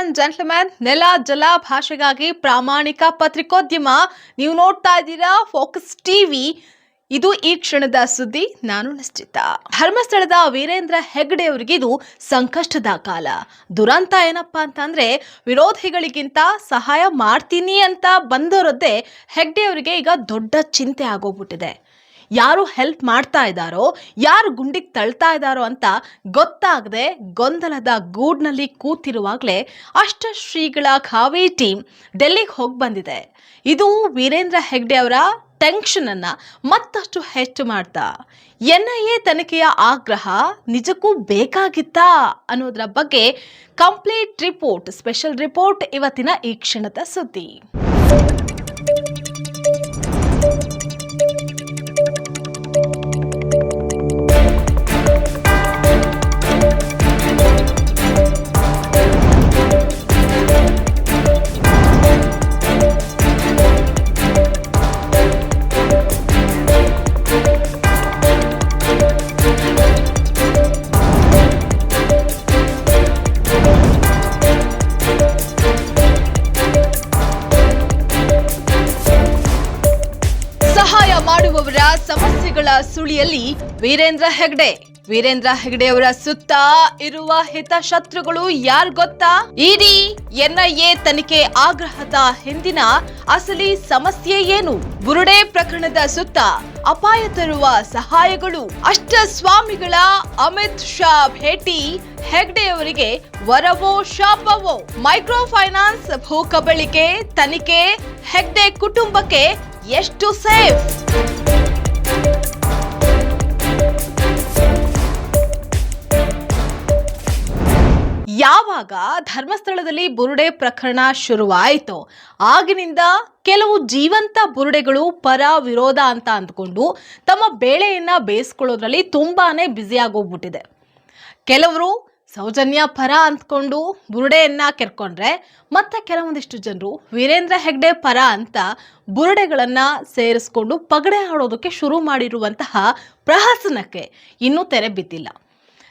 And gentleman ನೆಲ ಜಲ ಭಾಷೆಗಾಗಿ ಪ್ರಾಮಾಣಿಕ ಪತ್ರಿಕೋದ್ಯಮ ನೀವು ನೋಡ್ತಾ ಇದ್ದೀರಾ ಫೋಕಸ್ ಟಿವಿ ಇದು ಈ ಕ್ಷಣದ ಸುದ್ದಿ, ನಾನು ನಿಶ್ಚಿತ. ಧರ್ಮಸ್ಥಳದ ವೀರೇಂದ್ರ ಹೆಗ್ಡೆ ಅವರಿಗೆ ಇದು ಸಂಕಷ್ಟದ ಕಾಲ. ದುರಂತ ಏನಪ್ಪ ಅಂತಂದ್ರೆ, ವಿರೋಧಿಗಳಿಗಿಂತ ಸಹಾಯ ಮಾಡ್ತೀನಿ ಅಂತ ಬಂದವರದ್ದೇ ಹೆಗ್ಡೆ ಅವರಿಗೆ ಈಗ ದೊಡ್ಡ ಚಿಂತೆ ಆಗೋಗ್ಬಿಟ್ಟಿದೆ. ಯಾರು ಹೆಲ್ಪ್ ಮಾಡ್ತಾ ಇದ್ದಾರೋ, ಯಾರು ಗುಂಡಿಗೆ ತಳ್ತಾ ಇದ್ದಾರೋ ಅಂತ ಗೊತ್ತಾಗದೆ ಗೊಂದಲದ ಗೂಡ್ನಲ್ಲಿ ಕೂತಿರುವಾಗಲೇ ಅಷ್ಟ ಶ್ರೀಗಳ ಖಾವಿ ಟೀಮ್ ಡೆಲ್ಲಿಗೆ ಹೋಗಿ ಬಂದಿದೆ. ಇದು ವೀರೇಂದ್ರ ಹೆಗ್ಡೆ ಅವರ ಟೆನ್ಷನ್ ಅನ್ನ ಮತ್ತಷ್ಟು ಹೆಚ್ಚು ಮಾಡ್ತಾ. ಎನ್ ಐ ಎ ತನಿಖೆಯ ಆಗ್ರಹ ನಿಜಕ್ಕೂ ಬೇಕಾಗಿತ್ತಾ ಅನ್ನೋದರ ಬಗ್ಗೆ ಕಂಪ್ಲೀಟ್ ರಿಪೋರ್ಟ್ ಸ್ಪೆಷಲ್ ರಿಪೋರ್ಟ್ ಇವತ್ತಿನ ಈ ಕ್ಷಣದ ಸುದ್ದಿ. ಸುಳಿಯಲ್ಲಿ ವೀರೇಂದ್ರ ಹೆಗ್ಡೆ. ವೀರೇಂದ್ರ ಹೆಗ್ಡೆ ಅವರ ಸುತ್ತ ಇರುವ ಹಿತಶತ್ರುಗಳು ಯಾರ್ ಗೊತ್ತಾ? ಇಡಿ ಎನ್ಐಎ ತನಿಖೆ ಆಗ್ರಹದ ಹಿಂದಿನ ಅಸಲಿ ಸಮಸ್ಯೆ ಏನು? ಬುರುಡೆ ಪ್ರಕರಣದ ಸುತ್ತ ಅಪಾಯ ತರುವ ಸಹಾಯಗಳು. ಅಷ್ಟ ಸ್ವಾಮಿಗಳ ಅಮಿತ್ ಶಾ ಭೇಟಿ ಹೆಗ್ಡೆ ಅವರಿಗೆ ವರವೋ ಶಾಪವೋ? ಮೈಕ್ರೋ ಫೈನಾನ್ಸ್ ಭೂ ಕಬಳಿಕೆ ತನಿಖೆ ಹೆಗ್ಡೆ ಕುಟುಂಬಕ್ಕೆ ಎಷ್ಟು ಸೇಫ್? ಯಾವಾಗ ಧರ್ಮಸ್ಥಳದಲ್ಲಿ ಬುರುಡೆ ಪ್ರಕರಣ ಶುರುವಾಯಿತು. ಆಗಿನಿಂದ ಕೆಲವು ಜೀವಂತ ಬುರುಡೆಗಳು ಪರ ವಿರೋಧ ಅಂತ ಅಂದ್ಕೊಂಡು ತಮ್ಮ ಬೇಳೆಯನ್ನ ಬೇಯಿಸ್ಕೊಳ್ಳೋದ್ರಲ್ಲಿ ತುಂಬಾನೇ ಬ್ಯುಸಿ ಆಗೋಗ್ಬಿಟ್ಟಿದೆ. ಕೆಲವರು ಸೌಜನ್ಯ ಪರ ಅಂದ್ಕೊಂಡು ಬುರುಡೆಯನ್ನ ಕೆರ್ಕೊಂಡ್ರೆ ಮತ್ತೆ ಕೆಲವೊಂದಿಷ್ಟು ಜನರು ವೀರೇಂದ್ರ ಹೆಗ್ಡೆ ಪರ ಅಂತ ಬುರುಡೆಗಳನ್ನ ಸೇರಿಸ್ಕೊಂಡು ಪಗಡೆ ಆಡೋದಕ್ಕೆ ಶುರು ಮಾಡಿರುವಂತಹ ಪ್ರಹಸನಕ್ಕೆ ಇನ್ನೂ ತೆರೆ ಬಿದ್ದಿಲ್ಲ.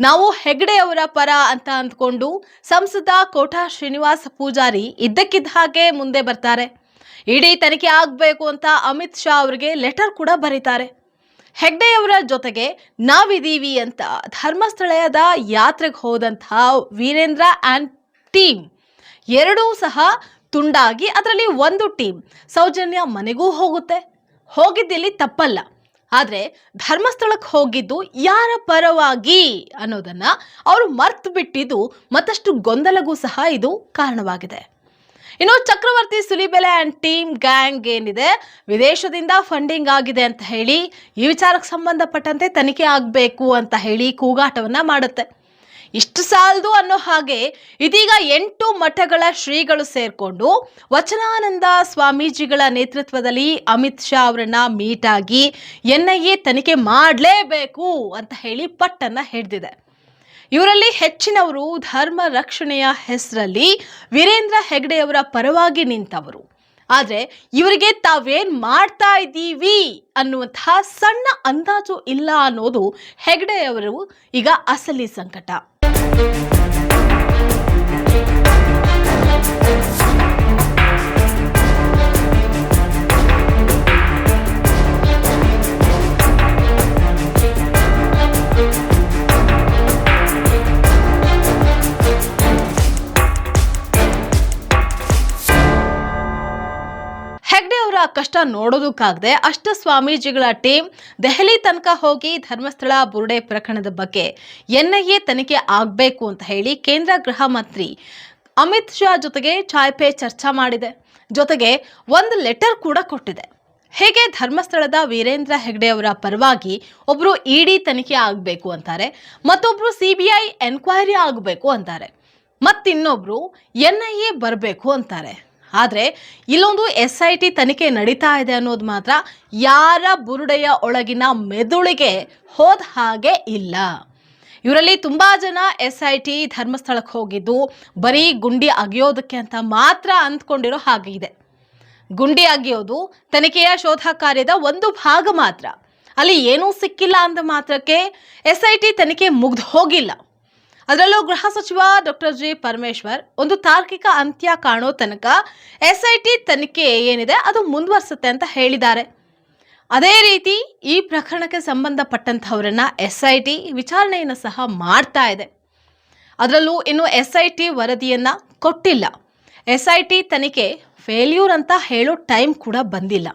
ನಾವು ಹೆಗ್ಡೆ ಅವರ ಪರ ಅಂತ ಅಂದ್ಕೊಂಡು ಸಂಸದ ಕೋಟಾ ಶ್ರೀನಿವಾಸ ಪೂಜಾರಿ ಇದ್ದಕ್ಕಿದ್ದ ಹಾಗೆ ಮುಂದೆ ಬರ್ತಾರೆ. ಇಡೀ ತನಿಖೆ ಆಗಬೇಕು ಅಂತ ಅಮಿತ್ ಶಾ ಅವರಿಗೆ ಲೆಟರ್ ಕೂಡ ಬರೀತಾರೆ. ಹೆಗ್ಡೆಯವರ ಜೊತೆಗೆ ನಾವಿದ್ದೀವಿ ಅಂತ ಧರ್ಮಸ್ಥಳದ ಯಾತ್ರೆಗೆ ಹೋದಂತಹ ವೀರೇಂದ್ರ ಆ್ಯಂಡ್ ಟೀಮ್ ಎರಡೂ ಸಹ ತುಂಡಾಗಿ ಅದರಲ್ಲಿ ಒಂದು ಟೀಮ್ ಸೌಜನ್ಯ ಮನೆಗೂ ಹೋಗುತ್ತೆ. ಹೋಗಿದ್ದಿಲ್ಲಿ ತಪ್ಪಲ್ಲ. ಆದರೆ ಧರ್ಮಸ್ಥಳಕ್ಕೆ ಹೋಗಿದ್ದು ಯಾರ ಪರವಾಗಿ ಅನ್ನೋದನ್ನ ಅವರು ಮರ್ತು ಬಿಟ್ಟಿದ್ದು ಮತ್ತಷ್ಟು ಗೊಂದಲಗೂ ಸಹ ಇದು ಕಾರಣವಾಗಿದೆ. ಇನ್ನು Chakravarti Sulibele and team gang ಏನಿದೆ? ವಿದೇಶದಿಂದ ಫಂಡಿಂಗ್ ಆಗಿದೆ ಅಂತ ಹೇಳಿ ಈ ವಿಚಾರಕ್ಕೆ ಸಂಬಂಧಪಟ್ಟಂತೆ ತನಿಖೆ ಆಗಬೇಕು ಅಂತ ಹೇಳಿ ಕೂಗಾಟವನ್ನು ಮಾಡುತ್ತೆ. ಇಷ್ಟು ಸಾಲದು ಅನ್ನೋ ಹಾಗೆ ಇದೀಗ ಎಂಟು ಮಠಗಳ ಶ್ರೀಗಳು ಸೇರ್ಕೊಂಡು ವಚನಾನಂದ ಸ್ವಾಮೀಜಿಗಳ ನೇತೃತ್ವದಲ್ಲಿ ಅಮಿತ್ ಶಾ ಅವರನ್ನ ಮೀಟ್ ಆಗಿ ಎನ್ ಐ ಎ ತನಿಖೆ ಮಾಡಲೇಬೇಕು ಅಂತ ಹೇಳಿ ಪಟ್ಟನ್ನ ಹಿಡ್ದಿದೆ. ಇವರಲ್ಲಿ ಹೆಚ್ಚಿನವರು ಧರ್ಮ ರಕ್ಷಣೆಯ ಹೆಸರಲ್ಲಿ ವೀರೇಂದ್ರ ಹೆಗ್ಡೆಯವರ ಪರವಾಗಿ ನಿಂತವರು. ಆದ್ರೆ ಇವರಿಗೆ ತಾವೇನ್ ಮಾಡ್ತಾ ಇದ್ದೀವಿ ಅನ್ನುವಂತಹ ಸಣ್ಣ ಅಂದಾಜು ಇಲ್ಲ ಅನ್ನೋದು ಹೆಗ್ಡೆಯವರು ಈಗ ಅಸಲಿ ಸಂಕಟ. ಅವರ ಕಷ್ಟ ನೋಡೋದಕ್ಕಾಗದೆ ಅಷ್ಟ ಸ್ವಾಮೀಜಿಗಳ ಟೀಮ್ ದೆಹಲಿ ತನಕ ಹೋಗಿ ಧರ್ಮಸ್ಥಳ ಬುರುಡೆ ಪ್ರಕರಣದ ಬಗ್ಗೆ ಎನ್ಐಎ ತನಿಖೆ ಆಗಬೇಕು ಅಂತ ಹೇಳಿ ಕೇಂದ್ರ ಗೃಹ ಮಂತ್ರಿ ಅಮಿತ್ ಶಾ ಜೊತೆಗೆ ಚಾಯ್ ಪೇ ಚರ್ಚಾ ಮಾಡಿದೆ. ಜೊತೆಗೆ ಒಂದು ಲೆಟರ್ ಕೂಡ ಕೊಟ್ಟಿದೆ. ಹೇಗೆ ಧರ್ಮಸ್ಥಳದ ವೀರೇಂದ್ರ ಹೆಗ್ಡೆ ಅವರ ಪರವಾಗಿ ಒಬ್ರು ಇಡಿ ತನಿಖೆ ಆಗಬೇಕು ಅಂತಾರೆ, ಮತ್ತೊಬ್ರು ಸಿಬಿಐ ಎನ್ಕ್ವೈರಿ ಆಗಬೇಕು ಅಂತಾರೆ, ಮತ್ತಿನ್ನೊಬ್ರು ಎನ್ ಐ ಎ ಬರಬೇಕು ಅಂತಾರೆ. ಆದರೆ ಇಲ್ಲೊಂದು ಎಸ್ ಐ ಟಿ ತನಿಖೆ ನಡೀತಾ ಇದೆ ಅನ್ನೋದು ಮಾತ್ರ ಯಾರ ಬುರುಡೆಯ ಒಳಗಿನ ಮೆದುಳಿಗೆ ಹೋದ ಹಾಗೆ ಇಲ್ಲ. ಇವರಲ್ಲಿ ತುಂಬ ಜನ ಎಸ್ ಐ ಟಿ ಧರ್ಮಸ್ಥಳಕ್ಕೆ ಹೋಗಿದ್ದು, ಬರೀ ಗುಂಡಿ ಅಗಿಯೋದಕ್ಕೆ ಅಂತ ಮಾತ್ರ ಅಂದ್ಕೊಂಡಿರೋ ಹಾಗೆ ಇದೆ. ಗುಂಡಿ ಅಗಿಯೋದು ತನಿಖೆಯ ಶೋಧ ಕಾರ್ಯದ ಒಂದು ಭಾಗ ಮಾತ್ರ. ಅಲ್ಲಿ ಏನೂ ಸಿಕ್ಕಿಲ್ಲ ಅಂದ ಮಾತ್ರಕ್ಕೆ ಎಸ್ ಐ ಟಿ ತನಿಖೆ ಮುಗ್ದು ಹೋಗಿಲ್ಲ. ಅದರಲ್ಲೂ ಗೃಹ ಸಚಿವ ಡಾಕ್ಟರ್ ಜಿ ಪರಮೇಶ್ವರ್ ಒಂದು ತಾರ್ಕಿಕ ಅಂತ್ಯ ಕಾಣೋ ತನಕ ಎಸ್ಐಟಿ ತನಿಖೆ ಏನಿದೆ ಅದು ಮುಂದುವರಿಸುತ್ತೆ ಅಂತ ಹೇಳಿದ್ದಾರೆ. ಅದೇ ರೀತಿ ಈ ಪ್ರಕರಣಕ್ಕೆ ಸಂಬಂಧಪಟ್ಟಂತಹವರನ್ನ ಎಸ್ ಐ ವಿಚಾರಣೆಯನ್ನು ಸಹ ಮಾಡ್ತಾ ಇದೆ. ಅದರಲ್ಲೂ ಇನ್ನು ಎಸ್ ಐ ಟಿ ವರದಿಯನ್ನ ಕೊಟ್ಟಿಲ್ಲ. ಎಸ್ ಐ ತನಿಖೆ ಫೇಲ್ಯೂರ್ ಅಂತ ಹೇಳೋ ಟೈಮ್ ಕೂಡ ಬಂದಿಲ್ಲ.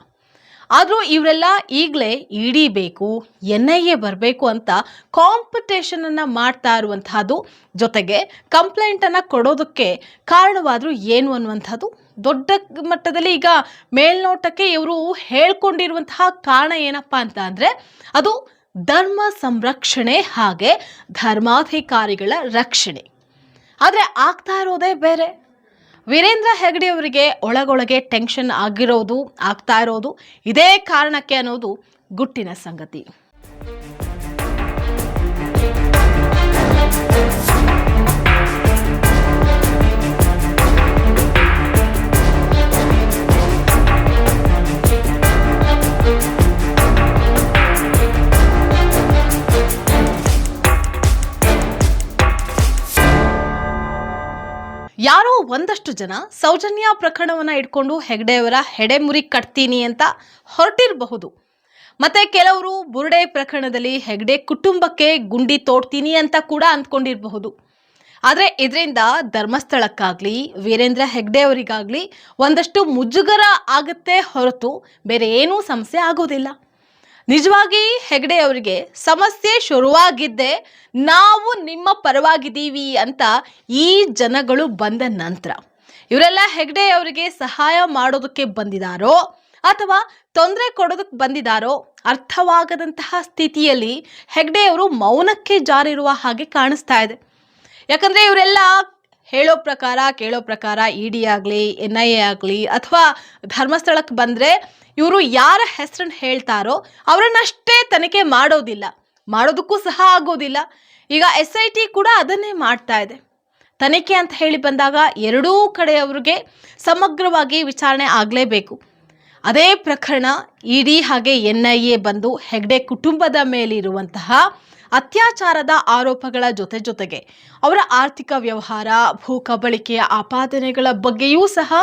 ಆದರೂ ಇವರೆಲ್ಲ ಈಗಲೇ ಇಡಿ ಬೇಕು ಎನ್ ಐ ಎ ಬರಬೇಕು ಅಂತ ಕಾಂಪಿಟೇಷನನ್ನು ಮಾಡ್ತಾ ಇರುವಂತಹದ್ದು. ಜೊತೆಗೆ ಕಂಪ್ಲೇಂಟನ್ನು ಕೊಡೋದಕ್ಕೆ ಕಾರಣವಾದರೂ ಏನು ಅನ್ನುವಂಥದ್ದು ದೊಡ್ಡ ಮಟ್ಟದಲ್ಲಿ ಈಗ ಮೇಲ್ನೋಟಕ್ಕೆ ಇವರು ಹೇಳ್ಕೊಂಡಿರುವಂತಹ ಕಾರಣ ಏನಪ್ಪ ಅಂತ ಅಂದರೆ, ಅದು ಧರ್ಮ ಸಂರಕ್ಷಣೆ ಹಾಗೆ ಧರ್ಮಾಧಿಕಾರಿಗಳ ರಕ್ಷಣೆ. ಆದರೆ ಆಗ್ತಾ ಇರೋದೇ ಬೇರೆ. ವೀರೇಂದ್ರ ಹೆಗಡೆ ಅವರಿಗೆ ಒಳಗೊಳಗೆ ಟೆನ್ಷನ್ ಆಗಿರೋದು ಆಗ್ತಾ ಇರೋದು ಇದೇ ಕಾರಣಕ್ಕೆ ಅನ್ನೋದು ಗುಟ್ಟಿನ ಸಂಗತಿ. ಯಾರೋ ಒಂದಷ್ಟು ಜನ ಸೌಜನ್ಯ ಪ್ರಕರಣವನ್ನು ಇಟ್ಕೊಂಡು ಹೆಗ್ಡೆಯವರ ಹೆಡೆಮುರಿ ಕಟ್ತೀನಿ ಅಂತ ಹೊರಟಿರಬಹುದು. ಮತ್ತೆ ಕೆಲವರು ಬುರುಡೆ ಪ್ರಕರಣದಲ್ಲಿ ಹೆಗ್ಡೆ ಕುಟುಂಬಕ್ಕೆ ಗುಂಡಿ ತೋಡ್ತೀನಿ ಅಂತ ಕೂಡ ಅಂದ್ಕೊಂಡಿರಬಹುದು. ಆದರೆ ಇದರಿಂದ ಧರ್ಮಸ್ಥಳಕ್ಕಾಗಲಿ, ವೀರೇಂದ್ರ ಹೆಗ್ಡೆ ಅವರಿಗಾಗಲಿ ಒಂದಷ್ಟು ಮುಜುಗರ ಆಗುತ್ತೆ ಹೊರತು ಬೇರೆ ಏನೂ ಸಮಸ್ಯೆ ಆಗೋದಿಲ್ಲ. ನಿಜವಾಗಿ ಹೆಗಡೆ ಅವರಿಗೆ ಸಮಸ್ಯೆ ಶುರುವಾಗಿದ್ದೆ ನಾವು ನಿಮ್ಮ ಪರವಾಗಿದ್ದೀವಿ ಅಂತ ಈ ಜನಗಳು ಬಂದ ನಂತರ ಇವರೆಲ್ಲ ಹೆಗಡೆ ಅವರಿಗೆ ಸಹಾಯ ಮಾಡೋದಕ್ಕೆ ಬಂದಿದಾರೋ ಅಥವಾ ತೊಂದರೆ ಕೊಡೋದಕ್ಕೆ ಬಂದಿದಾರೋ ಅರ್ಥವಾಗದಂತಹ ಸ್ಥಿತಿಯಲ್ಲಿ ಹೆಗ್ಡೆ ಅವರು ಮೌನಕ್ಕೆ ಜಾರಿರುವ ಹಾಗೆ ಕಾಣಿಸ್ತಾ ಇದೆ. ಯಾಕಂದರೆ ಇವರೆಲ್ಲ ಹೇಳೋ ಪ್ರಕಾರ, ಕೇಳೋ ಪ್ರಕಾರ ಇ ಡಿ ಆಗಲಿ, ಎನ್ ಐ ಎ ಆಗಲಿ ಅಥವಾ ಧರ್ಮಸ್ಥಳಕ್ಕೆ ಬಂದರೆ ಇವರು ಯಾರ ಹೆಸರನ್ನು ಹೇಳ್ತಾರೋ ಅವರನ್ನಷ್ಟೇ ತನಿಖೆ ಮಾಡೋದಿಲ್ಲ. ಮಾಡೋದಕ್ಕೂ ಸಹ ಆಗೋದಿಲ್ಲ. ಈಗ ಎಸ್ ಐ ಟಿ ಕೂಡ ಅದನ್ನೇ ಮಾಡ್ತಾ ಇದೆ. ತನಿಖೆ ಅಂತ ಹೇಳಿ ಬಂದಾಗ ಎರಡೂ ಕಡೆಯವ್ರಿಗೆ ಸಮಗ್ರವಾಗಿ ವಿಚಾರಣೆ ಆಗಲೇಬೇಕು. ಅದೇ ಪ್ರಕರಣ ಇಡಿ ಹಾಗೆ ಎನ್ ಐ ಎ ಬಂದು ಹೆಗ್ಡೆ ಕುಟುಂಬದ ಮೇಲಿರುವಂತಹ ಅತ್ಯಾಚಾರದ ಆರೋಪಗಳ ಜೊತೆ ಜೊತೆಗೆ ಅವರ ಆರ್ಥಿಕ ವ್ಯವಹಾರ, ಭೂ ಕಬಳಿಕೆಯ ಆಪಾದನೆಗಳ ಬಗ್ಗೆಯೂ ಸಹ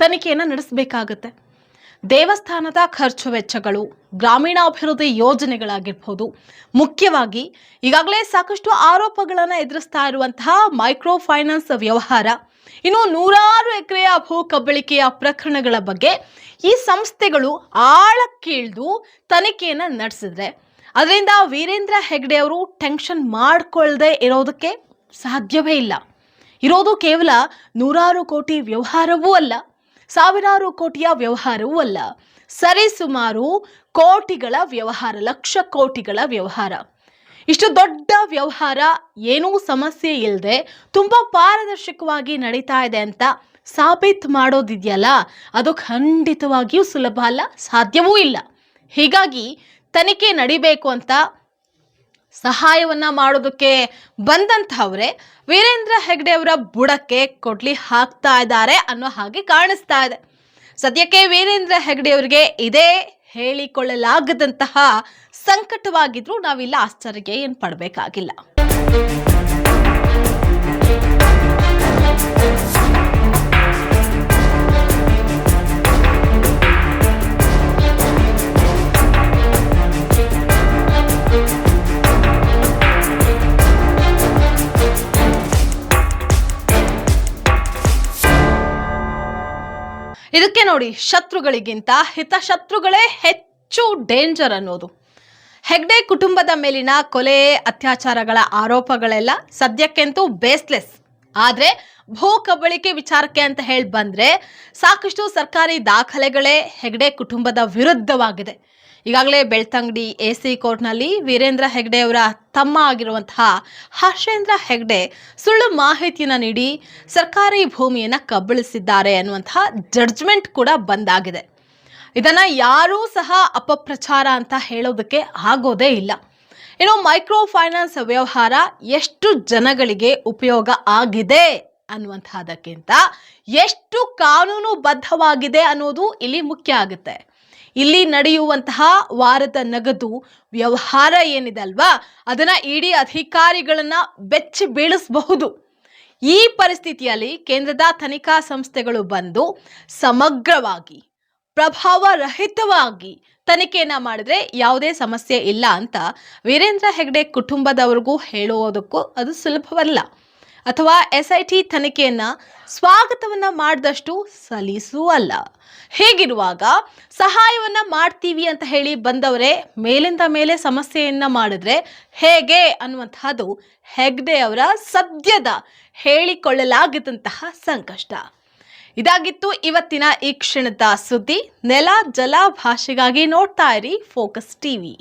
ತನಿಖೆಯನ್ನು ನಡೆಸಬೇಕಾಗತ್ತೆ. ದೇವಸ್ಥಾನದ ಖರ್ಚು ವೆಚ್ಚಗಳು, ಗ್ರಾಮೀಣಾಭಿವೃದ್ಧಿ ಯೋಜನೆಗಳಾಗಿರ್ಬೋದು, ಮುಖ್ಯವಾಗಿ ಈಗಾಗಲೇ ಸಾಕಷ್ಟು ಆರೋಪಗಳನ್ನು ಎದುರಿಸ್ತಾ ಇರುವಂತಹ ಮೈಕ್ರೋ ಫೈನಾನ್ಸ್ ವ್ಯವಹಾರ, ಇನ್ನು ನೂರಾರು ಎಕರೆಯ ಭೂ ಕಬಳಿಕೆಯ ಪ್ರಕರಣಗಳ ಬಗ್ಗೆ ಈ ಸಂಸ್ಥೆಗಳು ಆಳಕ್ಕಿಳಿದು ತನಿಖೆಯನ್ನು ನಡೆಸಿದ್ರೆ ಅದರಿಂದ ವೀರೇಂದ್ರ ಹೆಗ್ಡೆ ಅವರು ಟೆನ್ಷನ್ ಮಾಡಿಕೊಳ್ಳದೆ ಇರೋದಕ್ಕೆ ಸಾಧ್ಯವೇ ಇಲ್ಲ. ಇರೋದು ಕೇವಲ ನೂರಾರು ಕೋಟಿ ವ್ಯವಹಾರವೂ ಅಲ್ಲ, ಸಾವಿರಾರು ಕೋಟಿಯ ವ್ಯವಹಾರವೂ ಅಲ್ಲ. ಸರಿಸುಮಾರು ಕೋಟಿಗಳ ವ್ಯವಹಾರ, ಲಕ್ಷ ಕೋಟಿಗಳ ವ್ಯವಹಾರ. ಇಷ್ಟು ದೊಡ್ಡ ವ್ಯವಹಾರ ಏನೂ ಸಮಸ್ಯೆ ಇಲ್ಲದೆ ತುಂಬ ಪಾರದರ್ಶಕವಾಗಿ ನಡೀತಾ ಇದೆ ಅಂತ ಸಾಬೀತು ಮಾಡೋದಿದೆಯಲ್ಲ, ಅದು ಖಂಡಿತವಾಗಿಯೂ ಸುಲಭ ಅಲ್ಲ, ಸಾಧ್ಯವೂ ಇಲ್ಲ. ಹೀಗಾಗಿ ತನಿಖೆ ನಡಿಬೇಕು ಅಂತ ಸಹಾಯವನ್ನ ಮಾಡೋದಕ್ಕೆ ಬಂದಂತಹವರೇ ವೀರೇಂದ್ರ ಹೆಗ್ಡೆ ಅವರ ಬುಡಕ್ಕೆ ಕೊಡ್ಲಿ ಹಾಕ್ತಾ ಇದ್ದಾರೆ ಅನ್ನೋ ಹಾಗೆ ಕಾಣಿಸ್ತಾ ಇದೆ. ಸದ್ಯಕ್ಕೆ ವೀರೇಂದ್ರ ಹೆಗ್ಡೆ ಅವರಿಗೆ ಇದೇ ಹೇಳಿಕೊಳ್ಳಲಾಗದಂತಹ ಸಂಕಟವಾಗಿದ್ರು ನಾವಿಲ್ಲ ಆಶ್ಚರ್ಯಕ್ಕೆ ಏನು ಪಡಬೇಕಾಗಿಲ್ಲ. ಇದಕ್ಕೆ ನೋಡಿ, ಶತ್ರುಗಳಿಗಿಂತ ಹಿತಶತ್ರುಗಳೇ ಹೆಚ್ಚು ಡೇಂಜರ್ ಅನ್ನೋದು. ಹೆಗ್ಡೆ ಕುಟುಂಬದ ಮೇಲಿನ ಕೊಲೆ, ಅತ್ಯಾಚಾರಗಳ ಆರೋಪಗಳೆಲ್ಲ ಸದ್ಯಕ್ಕಂತೂ ಬೇಸ್ಲೆಸ್ ಆದರೆ ಭೂ ಕಬಳಿಕೆ ವಿಚಾರಕ್ಕೆ ಅಂತ ಹೇಳಿ ಬಂದರೆ ಸಾಕಷ್ಟು ಸರ್ಕಾರಿ ದಾಖಲೆಗಳೇ ಹೆಗ್ಡೆ ಕುಟುಂಬದ ವಿರುದ್ಧವಾಗಿದೆ. ಈಗಾಗಲೇ ಬೆಳ್ತಂಗಡಿ ಎ ಸಿ ಕೋರ್ಟ್ನಲ್ಲಿ ವೀರೇಂದ್ರ ಹೆಗ್ಡೆ ಅವರ ತಮ್ಮ ಆಗಿರುವಂತಹ ಹರ್ಷೇಂದ್ರ ಹೆಗ್ಡೆ ಸುಳ್ಳು ಮಾಹಿತಿಯನ್ನು ನೀಡಿ ಸರ್ಕಾರಿ ಭೂಮಿಯನ್ನು ಕಬ್ಬಳಿಸಿದ್ದಾರೆ ಅನ್ನುವಂತಹ ಜಡ್ಜ್ಮೆಂಟ್ ಕೂಡ ಬಂದಾಗಿದೆ. ಇದನ್ನ ಯಾರೂ ಸಹ ಅಪಪ್ರಚಾರ ಅಂತ ಹೇಳೋದಕ್ಕೆ ಆಗೋದೇ ಇಲ್ಲ. ಇನ್ನು ಮೈಕ್ರೋ ಫೈನಾನ್ಸ್ ವ್ಯವಹಾರ ಎಷ್ಟು ಜನಗಳಿಗೆ ಉಪಯೋಗ ಆಗಿದೆ ಅನ್ನುವಂತಹದಕ್ಕಿಂತ ಎಷ್ಟು ಕಾನೂನು ಬದ್ಧವಾಗಿದೆ ಅನ್ನೋದು ಇಲ್ಲಿ ಮುಖ್ಯ ಆಗುತ್ತೆ. ಇಲ್ಲಿ ನಡೆಯುವಂತಹ ವಾರದ ನಗದು ವ್ಯವಹಾರ ಏನಿದೆ ಅಲ್ವಾ? ಅದನ್ನ ಇಡಿ ಅಧಿಕಾರಿಗಳನ್ನ ಬೆಚ್ಚಿ ಬೀಳಿಸಬಹುದು. ಈ ಪರಿಸ್ಥಿತಿಯಲ್ಲಿ ಕೇಂದ್ರದ ತನಿಖಾ ಸಂಸ್ಥೆಗಳು ಬಂದು ಸಮಗ್ರವಾಗಿ ಪ್ರಭಾವ ರಹಿತವಾಗಿ ತನಿಖೆಯನ್ನ ಮಾಡಿದ್ರೆ ಯಾವುದೇ ಸಮಸ್ಯೆ ಇಲ್ಲ ಅಂತ ವೀರೇಂದ್ರ ಹೆಗ್ಡೆ ಕುಟುಂಬದವ್ರಿಗೂ ಹೇಳುವುದಕ್ಕೂ ಅದು ಸುಲಭವಲ್ಲ. ಅಥವಾ ಎಸ್ ಐ ಟಿ ತನಿಖೆಯನ್ನು ಸ್ವಾಗತವನ್ನು ಮಾಡಿದಷ್ಟು ಸಲೀಸೂ ಅಲ್ಲ. ಹೀಗಿರುವಾಗ ಸಹಾಯವನ್ನು ಮಾಡ್ತೀವಿ ಅಂತ ಹೇಳಿ ಬಂದವರೇ, ಮೇಲಿಂದ ಮೇಲೆ ಸಮಸ್ಯೆಯನ್ನು ಮಾಡಿದ್ರೆ ಹೇಗೆ ಅನ್ನುವಂತಹದ್ದು ಹೆಗ್ಡೆ ಅವರ ಸದ್ಯದ ಹೇಳಿಕೊಳ್ಳಲಾಗಿದ್ದಂತಹ ಸಂಕಷ್ಟ. ಇದಾಗಿತ್ತು ಇವತ್ತಿನ ಈ ಕ್ಷಣದ ಸುದ್ದಿ. ನೆಲ ಜಲ ಭಾಷೆಗಾಗಿ ನೋಡ್ತಾ ಇರಿ ಫೋಕಸ್ ಟಿವಿ.